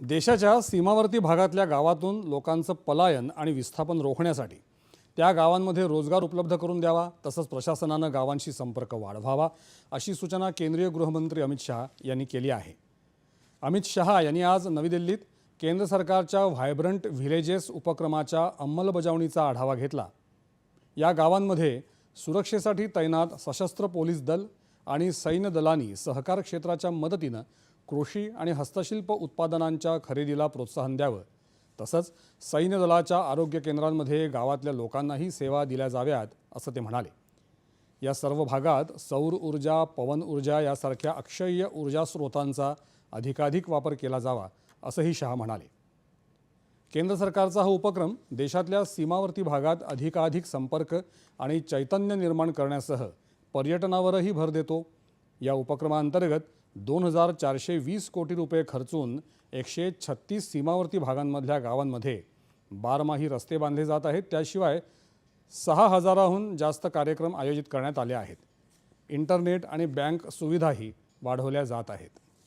देशाच्या सीमावर्ती भागातल्या गावातून लोकांचं पलायन आणि विस्थापन रोखण्यासाठी त्या गावांमध्ये रोजगार उपलब्ध करून द्यावा तसंच प्रशासनानं गावांशी संपर्क वाढवावा अशी सूचना केंद्रीय गृहमंत्री अमित शहा यांनी केली आहे. अमित शहा यांनी आज नवी दिल्लीत केंद्र सरकारच्या व्हायब्रंट व्हिलेजेस उपक्रमाच्या अंमलबजावणीचा आढावा घेतला. या गावांमध्ये सुरक्षेसाठी तैनात सशस्त्र पोलीस दल आणि सैन्य दलांनी सहकार क्षेत्राच्या मदतीनं कृषी आणि हस्तशिल्प उत्पादनांच्या खरेदीला प्रोत्साहन द्यावं. तसंच सैन्य दलाच्या आरोग्य केंद्रांमध्ये गावातल्या लोकांनाही सेवा दिल्या जाव्यात असं ते म्हणाले. या सर्व भागात सौर ऊर्जा पवन ऊर्जा यासारख्या अक्षय्य ऊर्जा स्रोतांचा अधिकाधिक वापर केला जावा असंही शहा म्हणाले. केंद्र सरकारचा हा उपक्रम देशातल्या सीमावर्ती भागात अधिकाधिक संपर्क आणि चैतन्य निर्माण करण्यासह पर्यटनावरही भर देतो. या उपक्रमाअंतर्गत दोन हजार चारशे वीस कोटी रुपये खर्चून एकशे छत्तीस सीमावर्ती भागांमधल्या गावांमध्ये बारमाही रस्ते बांधले जात आहेत. त्याशिवाय सहा हजाराहून जास्त कार्यक्रम आयोजित करण्यात आले आहेत. इंटरनेट आणि बँक सुविधाही वाढवल्या जात आहेत.